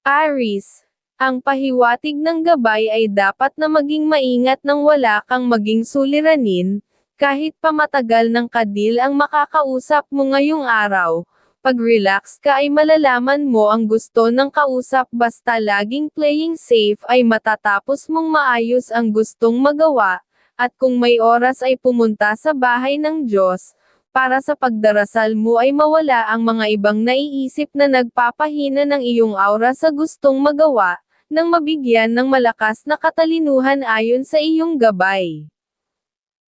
Aris, ang pahiwatig ng gabay ay dapat na maging maingat nang wala kang maging suliranin, kahit pa matagal ng kadil ang makakausap mo ngayong araw. Pag relax ka ay malalaman mo ang gusto ng kausap basta laging playing safe ay matatapos mong maayos ang gustong magawa, at kung may oras ay pumunta sa bahay ng Diyos, para sa pagdarasal mo ay mawala ang mga ibang naiisip na nagpapahina ng iyong aura sa gustong magawa, nang mabigyan ng malakas na katalinuhan ayon sa iyong gabay.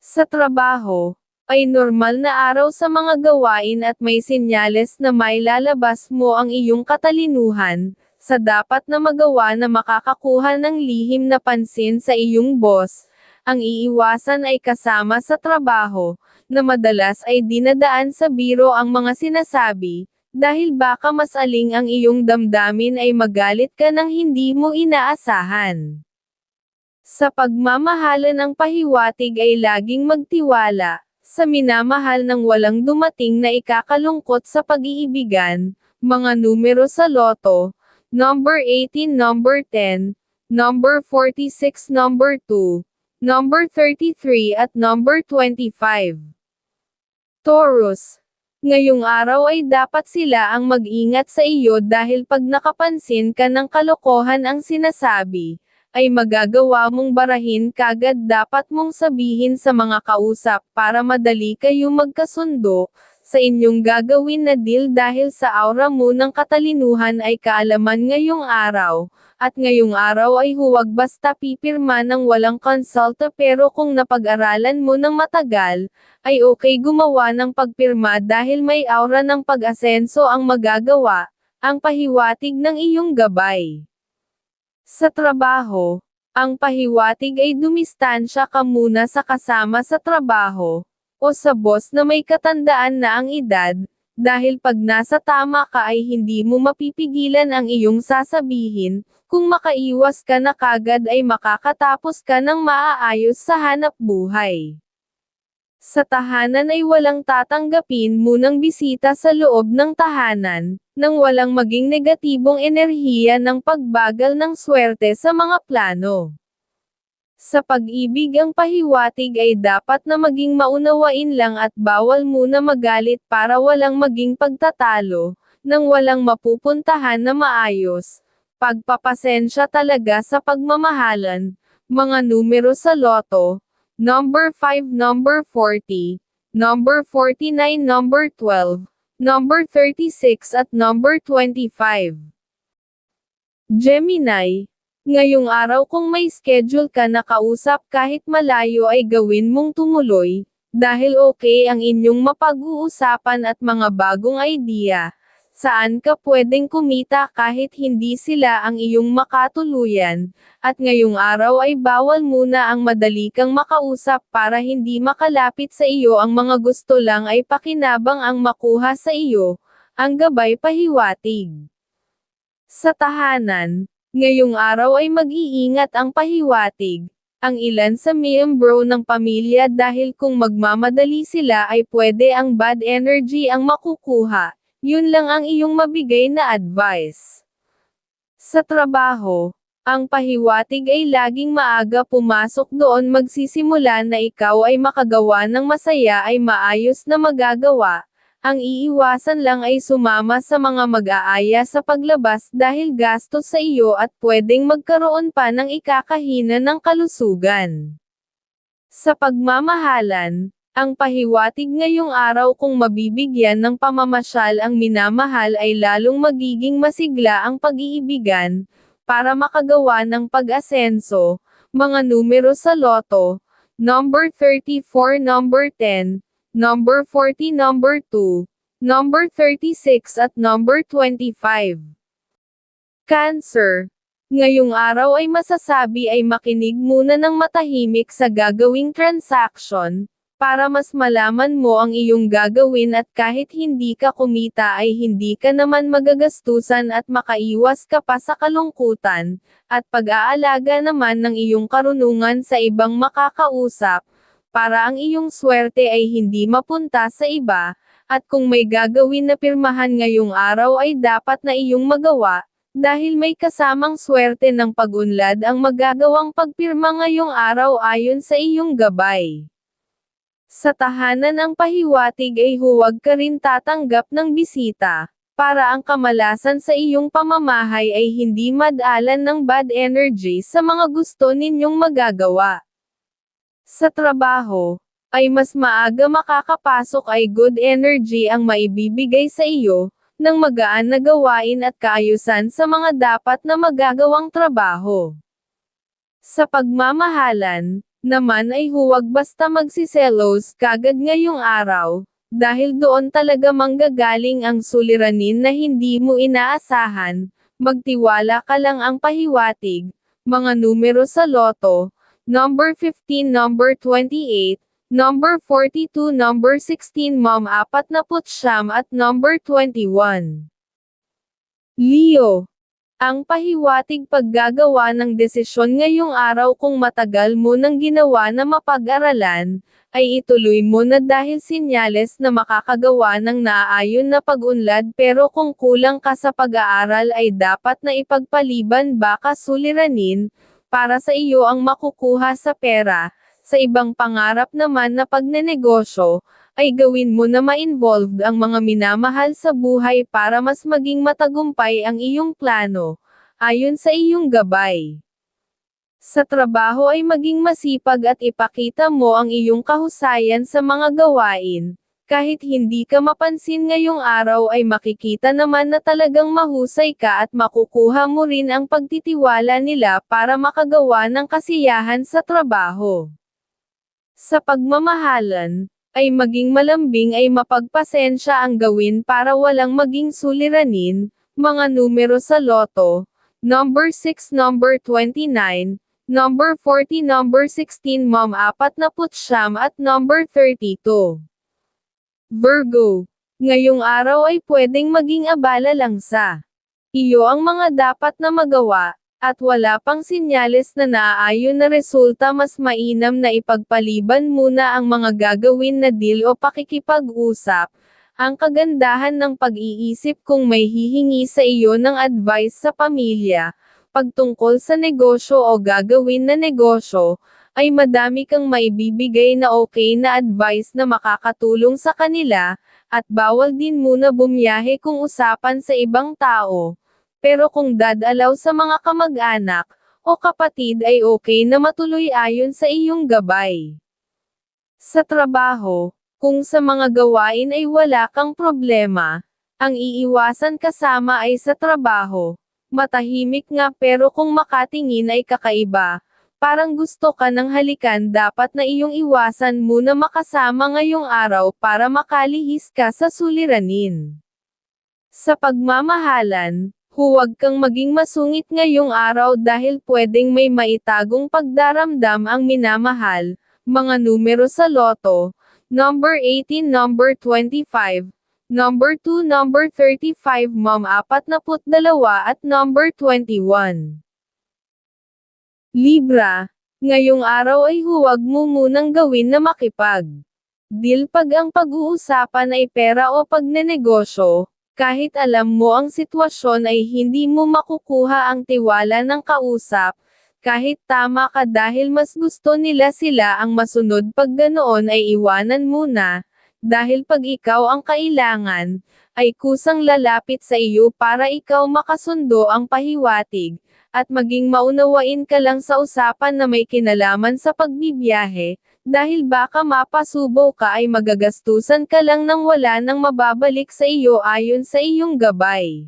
Sa trabaho, ay normal na araw sa mga gawain at may senyales na may lalabas mo ang iyong katalinuhan, sa dapat na magawa na makakakuha ng lihim na pansin sa iyong boss, ang iiwasan ay kasama sa trabaho, na madalas ay dinadaan sa biro ang mga sinasabi, dahil baka mas aling ang iyong damdamin ay magalit ka ng hindi mo inaasahan. Sa pagmamahala ng pahiwatig ay laging magtiwala, sa minamahal ng walang dumating na ikakalungkot sa pag-iibigan, mga numero sa loto, number 18, number 10, number 46, number 2, number 33 at number 25. Taurus, ngayong araw ay dapat sila ang mag-ingat sa iyo dahil pag nakapansin ka ng kalokohan ang sinasabi, ay magagawa mong barahin kagad dapat mong sabihin sa mga kausap para madali kayo magkasundo, sa inyong gagawin na deal dahil sa aura mo ng katalinuhan ay kaalaman ngayong araw, at ngayong araw ay huwag basta pipirma ng walang konsulta pero kung napag-aralan mo ng matagal, ay okay gumawa ng pagpirma dahil may aura ng pag-asenso ang magagawa, ang pahiwatig ng iyong gabay. Sa trabaho, ang pahiwatig ay dumistansya ka muna sa kasama sa trabaho, o sa boss na may katandaan na ang edad, dahil pag nasa tama ka ay hindi mo mapipigilan ang iyong sasabihin, kung makaiwas ka na kagad ay makakatapos ka ng maaayos sa hanap buhay. Sa tahanan ay walang tatanggapin munang bisita sa loob ng tahanan, nang walang maging negatibong enerhiya ng pagbagal ng swerte sa mga plano. Sa pag-ibig ang pahiwatig ay dapat na maging maunawain lang at bawal muna magalit para walang maging pagtatalo, nang walang mapupuntahan na maayos. Pagpapasensya talaga sa pagmamahalan, mga numero sa loto, number 5, number 40, number 49, number 12, number 36 at number 25. Gemini, ngayong araw kung may schedule ka na kausap kahit malayo ay gawin mong tumuloy, dahil okay ang inyong mapag-uusapan at mga bagong idea, saan ka pwedeng kumita kahit hindi sila ang iyong makatuluyan, at ngayong araw ay bawal muna ang madali kang makausap para hindi makalapit sa iyo ang mga gusto lang ay pakinabang ang makuha sa iyo, ang gabay pahiwatig. Sa tahanan, ngayong araw ay mag-iingat ang pahiwatig, ang ilan sa miyembro ng pamilya dahil kung magmamadali sila ay pwede ang bad energy ang makukuha, yun lang ang iyong mabigay na advice. Sa trabaho, ang pahiwatig ay laging maaga pumasok doon magsisimula na ikaw ay makagawa ng masaya ay maayos na magagawa, ang iiwasan lang ay sumama sa mga mag-aaya sa paglabas dahil gastos sa iyo at pwedeng magkaroon pa ng ikakahina ng kalusugan. Sa pagmamahalan, ang pahiwatig ngayong araw kung mabibigyan ng pamamasyal ang minamahal ay lalong magiging masigla ang pag-iibigan, para makagawa ng pag-asenso, mga numero sa loto, number 34, number 10, number 40, number 2, number 36 at number 25. Cancer, Ngayong araw ay masasabi ay makinig muna ng matahimik sa gagawing transaction, para mas malaman mo ang iyong gagawin at kahit hindi ka kumita ay hindi ka naman magagastusan at makaiwas ka pa sa kalungkutan, at pag-aalaga naman ng iyong karunungan sa ibang makakausap, para ang iyong swerte ay hindi mapunta sa iba, at kung may gagawin na pirmahan ngayong araw ay dapat na iyong magawa, Dahil may kasamang swerte ng pag-unlad ang magagawang pagpirma ngayong araw ayon sa iyong gabay. Sa tahanan ang pahiwatig ay huwag ka rin tatanggap ng bisita, para ang kamalasan sa iyong pamamahay ay hindi madalan ng bad energy sa mga gusto ninyong magagawa. Sa trabaho, ay mas maaga makakapasok ay good energy ang maibibigay sa iyo, ng magaan na gawain at kaayusan sa mga dapat na magagawang trabaho. Sa pagmamahalan, naman ay huwag basta magsiselos kagad ngayong araw, dahil doon talaga manggagaling ang suliranin na hindi mo inaasahan, magtiwala ka lang ang pahiwatig, mga numero sa loto, number 15, number 28, Number 42 Number 16 Mom 49 at Number 21 Leo ang pahiwatig paggagawa ng desisyon ngayong araw kung matagal mo nang ginawa na mapag-aralan, ay ituloy mo na dahil sinyales na makakagawa ng naaayon na pag-unlad pero kung kulang ka sa pag-aaral ay dapat na ipagpaliban baka suliranin, para sa iyo ang makukuha sa pera, sa ibang pangarap naman na pagnenegosyo, ay gawin mo na ma-involved ang mga minamahal sa buhay para mas maging matagumpay ang iyong plano, ayon sa iyong gabay. Sa trabaho ay maging masipag at ipakita mo ang iyong kahusayan sa mga gawain, kahit hindi ka mapansin ngayong araw ay makikita naman na talagang mahusay ka at makukuha mo rin ang pagtitiwala nila para makagawa ng kasiyahan sa trabaho. Sa pagmamahalan, ay maging malambing ay mapagpasensya ang gawin para walang maging suliranin, mga numero sa loto, number 6 number 29, number 40 number 16 mom 49 at number 32. Virgo, ngayong araw ay pwedeng maging abala lang sa iyo ang mga dapat na magawa, at wala pang sinyales na naaayon na resulta mas mainam na ipagpaliban muna ang mga gagawin na deal o pakikipag-usap. Ang kagandahan ng pag-iisip kung may hihingi sa iyo ng advice sa pamilya, pagtungkol sa negosyo o gagawin na negosyo, ay madami kang maibibigay na okay na advice na makakatulong sa kanila, at bawal din muna bumiyahe kung usapan sa ibang tao pero kung dadalaw sa mga kamag-anak, o kapatid ay okay na matuloy ayon sa iyong gabay. Sa trabaho, kung sa mga gawain ay wala kang problema, ang iiwasan kasama ay sa trabaho. Matahimik nga pero kung makatingin ay kakaiba, parang gusto ka ng halikan dapat na iyong iwasan muna makasama ngayong araw para makalihis ka sa suliranin. Sa pagmamahalan, Huwag kang maging masungit ngayong araw dahil pwedeng may maitagong pagdaramdam ang minamahal. Mga numero sa loto, number 18, number 25, number 2, number 35, mom 42 at number 21. Libra, ngayong araw ay huwag mo munang gawin na makipag. Deal pag ang pag-uusapan ay pera o pagnenegosyo, kahit alam mo ang sitwasyon ay hindi mo makukuha ang tiwala ng kausap, kahit tama ka dahil mas gusto nila sila ang masunod pag ganoon ay iwanan muna, dahil pag ikaw ang kailangan, ay kusang lalapit sa iyo para ikaw makasundo ang pahiwatig, at maging maunawain ka lang sa usapan na may kinalaman sa pagbibiyahe, dahil baka mapasubo ka ay magagastusan ka lang nang wala nang mababalik sa iyo ayon sa iyong gabay.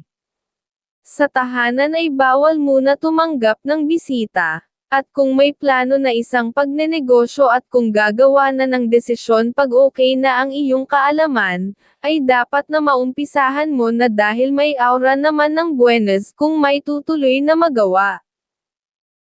Sa tahanan ay bawal muna tumanggap ng bisita, at kung may plano na isang pagnenegosyo at kung gagawa na ng desisyon pag okay na ang iyong kaalaman, ay dapat na maumpisahan mo na dahil may aura naman ng buenas kung may tutuloy na magawa.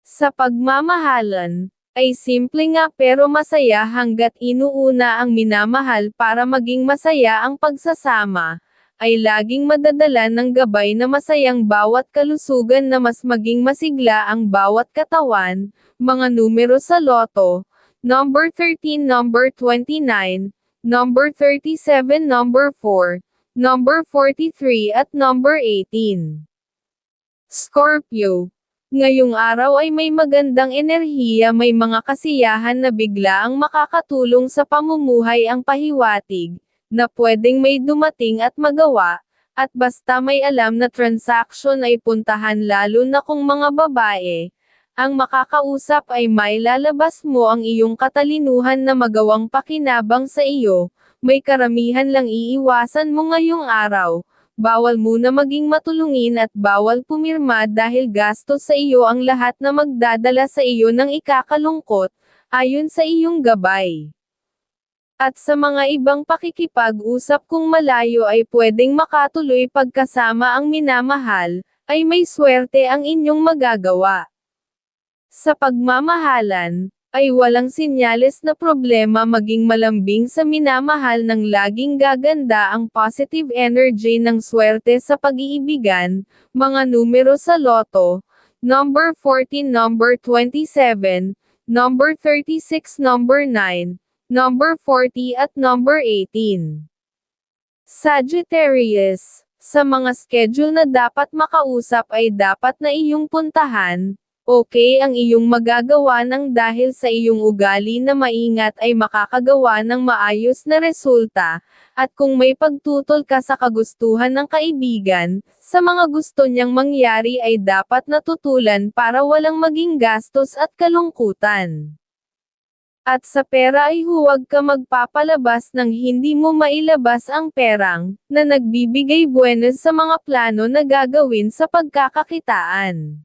Sa pagmamahalan, ay simple nga pero masaya hanggat inuuna ang minamahal para maging masaya ang pagsasama, ay laging madadala ng gabay na masayang bawat kalusugan na mas maging masigla ang bawat katawan, mga numero sa loto, number 13, number 29, number 37, number 4, number 43 at number 18. Scorpio. Ngayong araw ay may magandang enerhiya may mga kasiyahan na bigla ang makakatulong sa pamumuhay ang pahiwatig, na pwedeng may dumating at magawa, at basta may alam na transaction ay puntahan lalo na kung mga babae, ang makakausap ay may lalabas mo ang iyong katalinuhan na magawang pakinabang sa iyo, may karamihan lang iiwasan mo ngayong araw, bawal muna maging matulungin at bawal pumirma dahil gastos sa iyo ang lahat na magdadala sa iyo ng ikakalungkot, ayon sa iyong gabay. At sa mga ibang pakikipag-usap kung malayo ay pwedeng makatuloy pagkasama ang minamahal, ay may swerte ang inyong magagawa. Sa pagmamahalan, ay walang sinyales na problema maging malambing sa minamahal ng laging gaganda ang positive energy ng swerte sa pag-iibigan, mga numero sa loto, number 14 number 27, number 36 number 9, number 40 at number 18. Sagittarius, sa mga schedule na dapat makausap ay dapat na iyong puntahan, Okay ang iyong magagawa ng dahil sa iyong ugali na maingat ay makakagawa ng maayos na resulta, at kung may pagtutol ka sa kagustuhan ng kaibigan, sa mga gusto niyang mangyari ay dapat natutulan para walang maging gastos at kalungkutan. At sa pera ay huwag ka magpapalabas ng hindi mo mailabas ang perang, na nagbibigay buenas sa mga plano na gagawin sa pagkakakitaan.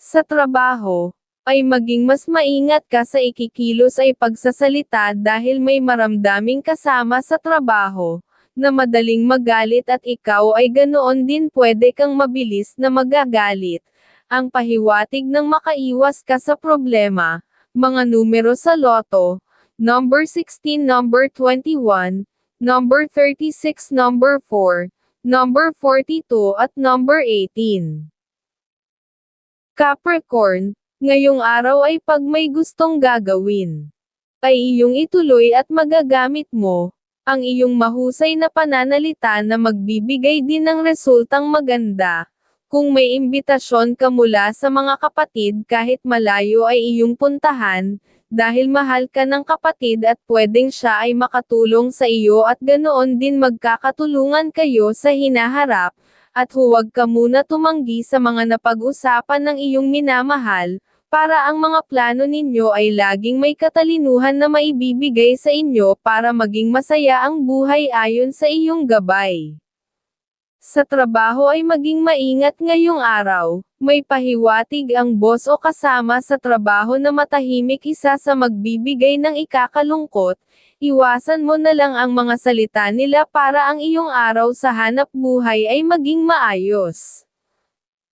Sa trabaho, ay maging mas maingat ka sa ikikilos ay pagsasalita dahil may maramdaming kasama sa trabaho, na madaling magalit at ikaw ay ganoon din pwede kang mabilis na magagalit. Ang pahiwatig ng makaiwas ka sa problema, mga numero sa loto, number 16 number 21, number 36 number 4, number 42 at number 18. Capricorn, ngayong araw ay pag may gustong gagawin, ay iyong ituloy at magagamit mo, ang iyong mahusay na pananalita na magbibigay din ng resultang maganda. Kung may imbitasyon ka mula sa mga kapatid kahit malayo ay iyong puntahan, dahil mahal ka ng kapatid at pwedeng siya ay makatulong sa iyo at ganoon din magkakatulungan kayo sa hinaharap, at huwag ka muna tumanggi sa mga napag-usapan ng iyong minamahal, para ang mga plano ninyo ay laging may katalinuhan na maibibigay sa inyo para maging masaya ang buhay ayon sa iyong gabay. Sa trabaho ay maging maingat ngayong araw, may pahiwatig ang boss o kasama sa trabaho na matahimik isa sa magbibigay ng ikakalungkot, Iwasan mo na lang ang mga salita nila para ang iyong araw sa hanap buhay ay maging maayos.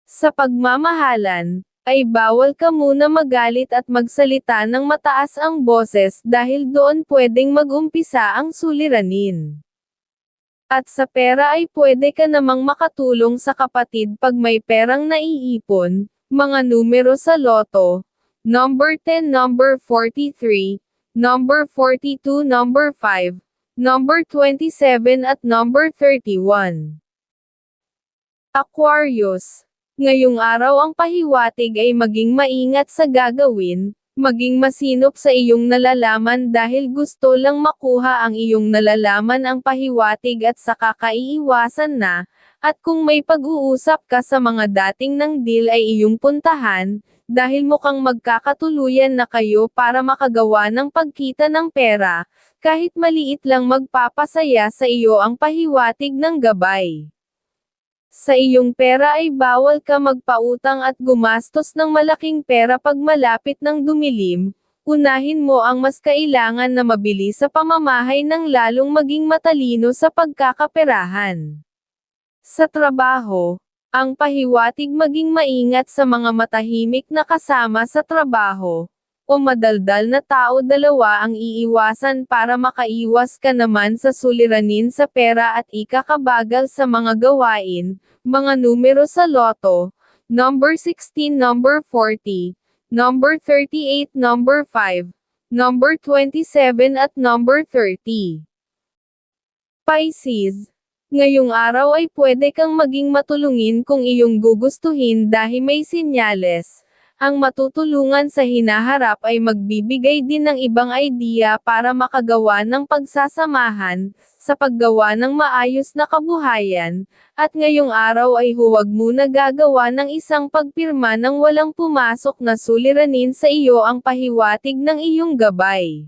Sa pagmamahalan, ay bawal ka muna magalit at magsalita ng mataas ang boses dahil doon pwedeng magumpisa ang suliranin. At sa pera ay pwede ka namang makatulong sa kapatid pag may perang naiipon, mga numero sa loto, number 10 number 43, number 42 number 5, number 27 at number 31. Aquarius. Ngayong araw ang pahiwatig ay maging maingat sa gagawin, maging masinop sa iyong nalalaman dahil gusto lang makuha ang iyong nalalaman ang pahiwatig at saka kaiiwasan na, at kung may pag-uusap ka sa mga dating ng deal ay iyong puntahan, dahil mukhang magkakatuluyan na kayo para makagawa ng pagkita ng pera, kahit maliit lang magpapasaya sa iyo ang pahiwatig ng gabay. Sa iyong pera ay bawal ka magpautang at gumastos ng malaking pera pag malapit ng dumilim, unahin mo ang mas kailangan na mabili sa pamamahay ng lalong maging matalino sa pagkakaperahan. Sa trabaho, ang pahiwatig maging maingat sa mga matahimik na kasama sa trabaho, o madaldal na tao dalawa ang iiwasan para makaiwas ka naman sa suliranin sa pera at ikakabagal sa mga gawain, mga numero sa loto, number 16 number 40, number 38 number 5, number 27 at number 30. Pisces Ngayong araw ay pwede kang maging matulungin kung iyong gugustuhin dahil may sinyales. Ang matutulungan sa hinaharap ay magbibigay din ng ibang idea para makagawa ng pagsasamahan, sa paggawa ng maayos na kabuhayan, at ngayong araw ay huwag muna gagawa ng isang pagpirma nang walang pumasok na suliranin sa iyo ang pahiwatig ng iyong gabay.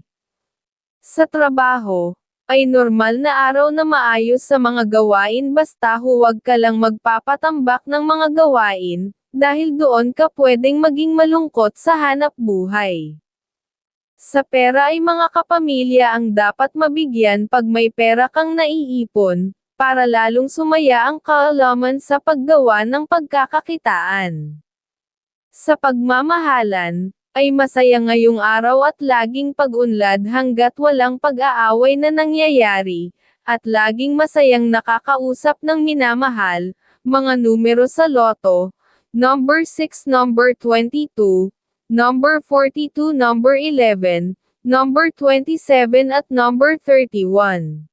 Sa trabaho, ay normal na araw na maayos sa mga gawain basta huwag ka lang magpapatambak ng mga gawain, dahil doon ka pwedeng maging malungkot sa hanap buhay. Sa pera ay mga kapamilya ang dapat mabigyan pag may pera kang naiipon, para lalong sumaya ang kaalaman sa paggawa ng pagkakakitaan. Sa pagmamahalan, ay masaya ngayong araw at laging pag-unlad hanggat walang pag-aaway na nangyayari, at laging masayang nakakausap ng minamahal, mga numero sa loto, number 6, number 22, number 42, number 11, number 27 at number 31.